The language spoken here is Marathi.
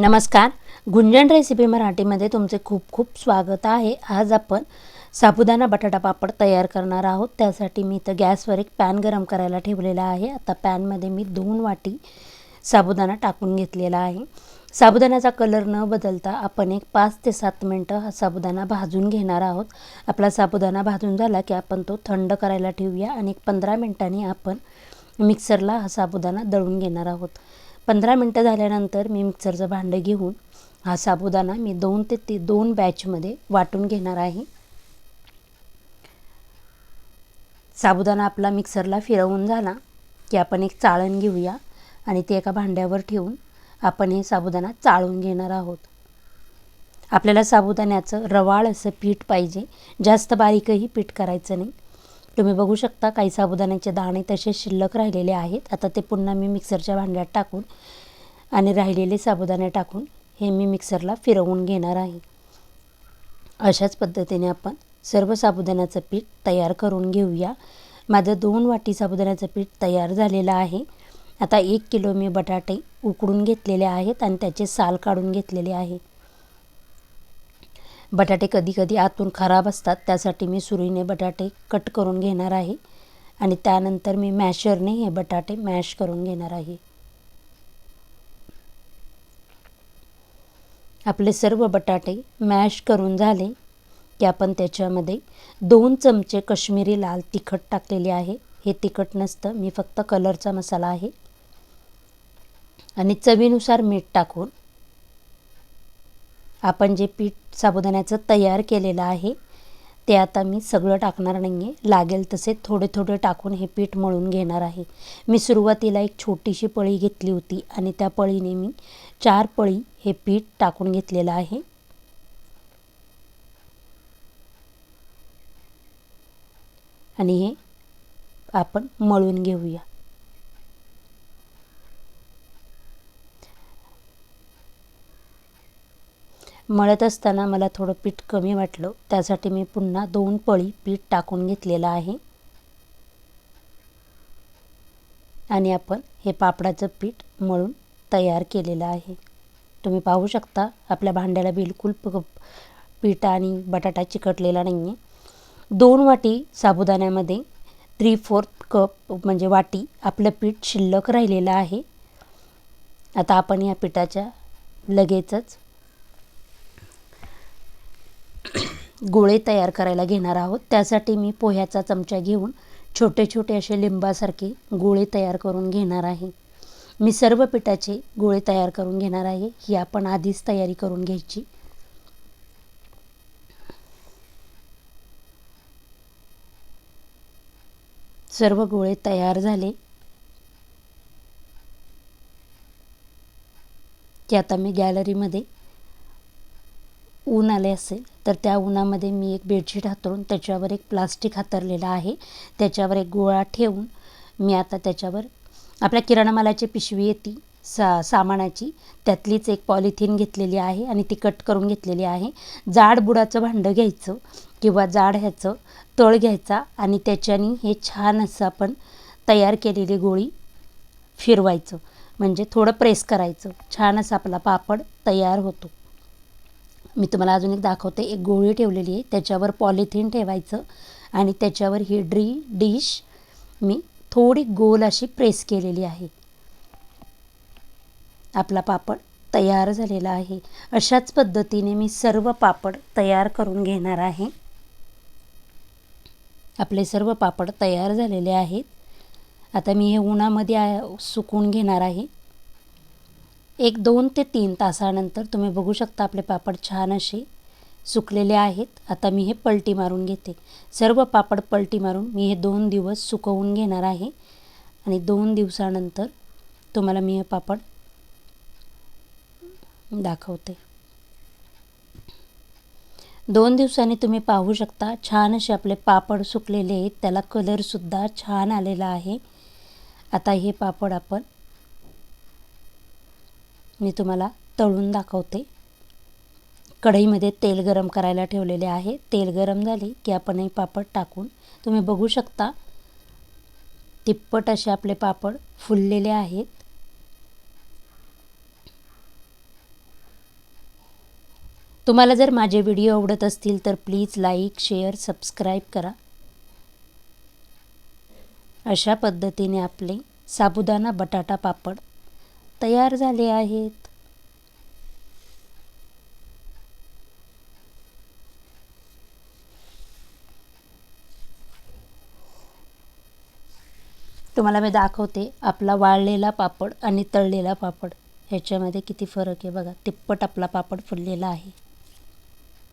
नमस्कार. गुंजन रेसिपी मराठीमध्ये तुमचे खूप खूप स्वागत आहे. आज आपण साबुदाणा बटाटा पापड तयार करणार आहोत. त्यासाठी मी इथं गॅसवर एक पॅन गरम करायला ठेवलेला आहे. आता पॅनमध्ये मी दोन वाटी साबुदाणा टाकून घेतलेला आहे. साबुदाण्याचा कलर न बदलता आपण एक पाच ते सात मिनटं हा साबुदाणा भाजून घेणार आहोत. आपला साबुदाणा भाजून झाला की आपण तो थंड करायला ठेवूया आणि एक पंधरा मिनटांनी आपण मिक्सरला हा साबुदाणा दळून घेणार आहोत. पंधरा मिनटं झाल्यानंतर मी मिक्सरचं भांडं घेऊन हा साबुदाणा मी दोन ते ती दोन बॅचमध्ये वाटून घेणार आहे. साबुदाणा आपला मिक्सरला फिरवून झाला की आपण एक चाळण घेऊया आणि ते एका भांड्यावर ठेवून आपण हे साबुदाणा चाळून घेणार आहोत. आपल्याला साबुदाण्याचं रवाळ असं पीठ पाहिजे. जास्त बारीकही पीठ करायचं नाही. तुम्ही बघू शकता काही साबुदाण्याचे दाणे तसे शिल्लक राहिलेले आहेत. आता ते पुन्हा मी मिक्सरच्या भांड्यात टाकून आणि राहिलेले साबुदाणे टाकून हे मी मिक्सरला फिरवून घेणार आहे. अशाच पद्धतीने आपण सर्व साबुदाण्याचं पीठ तयार करून घेऊया. माझं दोन वाटी साबुदाण्याचं पीठ तयार झालेलं आहे. आता एक किलो मी बटाटे उकडून घेतलेले आहेत आणि त्याचे साल काढून घेतलेले आहे. बटाटे कधी कधी आतून खराब असतात. त्यासाठी मी सुरीने बटाटे कट करून घेणार आहे. आणि त्यानंतर मी मॅशरने हे बटाटे मॅश करून घेणार आहे. आपले सर्व बटाटे मॅश करून झाले की आपण त्याच्यामध्ये दोन चमचे कश्मीरी लाल तिखट टाकलेले आहे. हे तिखट नसतं मी फक्त कलरचा मसाला आहे. आणि चवीनुसार मीठ टाकून आपण जे पीठ साबुदाण्याचं तयार केलेलं आहे ते आता मी सगळं टाकणार नाही आहे लागेल तसे थोडे थोडे टाकून हे पीठ मळून घेणार आहे. मी सुरुवातीला एक छोटीशी पळी घेतली होती आणि त्या पळीने मी चार पळी हे पीठ टाकून घेतलेलं आहे. आणि हे आपण मळून घेऊया. मळत असताना मला थोडं पीठ कमी वाटलं. त्यासाठी मी पुन्हा दोन पळी पीठ टाकून घेतलेलं आहे. आणि आपण हे पापडाचं पीठ मळून तयार केलेलं आहे. तुम्ही पाहू शकता आपल्या भांड्याला बिलकुल प पीठ आणि बटाटा चिकटलेला नाही आहे दोन वाटी साबुदाण्यामध्ये थ्री फोर्थ कप म्हणजे वाटी आपलं पीठ शिल्लक राहिलेलं आहे. आता आपण या पिठाच्या लगेचच गोळे तयार करायला घेणार आहोत. त्यासाठी मी पोह्याचा चमचा घेऊन छोटे छोटे असे लिंबासारखे गोळे तयार करून घेणार आहे. मी सर्व पिठाचे गोळे तयार करून घेणार आहे. ही आपण आधीच तयारी करून घ्यायची. सर्व गोळे तयार झाले. की आता मी गॅलरीमध्ये ऊन आले असेल तर त्या उन्हामध्ये मी एक बेडशीट हातरून त्याच्यावर एक प्लास्टिक हातरलेलं आहे. त्याच्यावर एक गोळा ठेवून मी आता त्याच्यावर आपल्या किराणा मालाची पिशवी येते सा सामानाची. त्यातलीच एक पॉलिथिन घेतलेली आहे आणि ती कट करून घेतलेली आहे. जाड बुडाचं भांडं घ्यायचं किंवा जाड ह्याचं तळ घ्यायचा आणि त्याच्याने हे छान असं आपण तयार केलेली गोळी फिरवायचं. म्हणजे थोडं प्रेस करायचं. छान असं आपला पापड तयार होतो. मी तुम्हाला अजून एक दाखवते. एक गोळी ठेवलेली आहे. त्याच्यावर पॉलिथिन ठेवायचं आणि त्याच्यावर ही ड्री डिश मी थोडी गोल अशी प्रेस केलेली आहे. आपला पापड तयार झालेला आहे. अशाच पद्धतीने मी सर्व पापड तयार करून घेणार आहे. आपले सर्व पापड तयार झालेले आहेत. आता मी हे उन्हामध्ये सुकून घेणार आहे. एक दोन ते तीन तासानंतर तुम्ही बघू शकता आपले पापड छान असे सुकलेले आहेत. आता मी हे पलटी मारून घेते. सर्व पापड पलटी मारून मी हे दोन दिवस सुकवून घेणार आहे. आणि दोन दिवसानंतर तुम्हाला मी हे पापड दाखवते. दोन दिवसांनी तुम्ही पाहू शकता छान असे आपले पापड सुकलेले आहेत. त्याला कलरसुद्धा छान आलेला आहे. आता हे पापड आपण मी तुम्हाला तळून दाखवते. कढईमध्ये तेल गरम करायला ठेवलेले आहे. तेल गरम झाले की आपण हे पापड टाकून तुम्ही बघू शकता तिप्पट असे आपले पापड फुललेले आहेत. तुम्हाला जर माझे व्हिडिओ आवडत असतील तर प्लीज लाईक शेअर सबस्क्राईब करा. अशा पद्धतीने आपले साबुदाणा बटाटा पापड तयार झाले आहेत. तुम्हाला मी दाखवते आपला वाळलेला पापड आणि तळलेला पापड. ह्याच्यामध्ये किती फरक आहे बघा. तिप्पट आपला पापड फुललेला आहे.